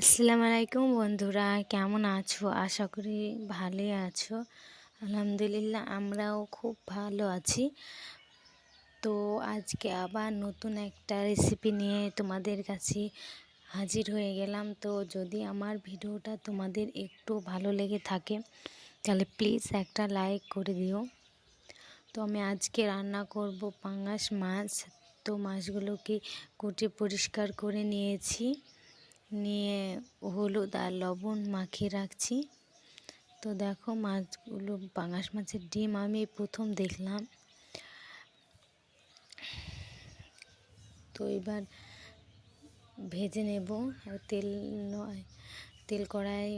আসসালামু আলাইকুম বন্ধুরা, কেমন আছো? আশা করি ভালোই আছো। আলহামদুলিল্লাহ আমরাও খুব ভালো আছি। তো আজকে আবার নতুন একটা রেসিপি নিয়ে তোমাদের কাছে হাজির হয়ে গেলাম। তো যদি আমার ভিডিওটা তোমাদের একটু ভালো লেগে থাকে, তাহলে প্লিজ একটা লাইক করে দিও। তো আমি আজকে রান্না করব পাঙ্গাস মাছ। তো মাছগুলোকে কুটে পরিষ্কার করে নিয়েছি। নিয়ে হলুদ আর লবণ মাখিয়ে রাখছি। তো দেখো মাছগুলো, পাঙাশ মাছের ডিম আমি প্রথম দেখলাম। তো এবার ভেজে নেব। তেল নয়, তেল কড়াই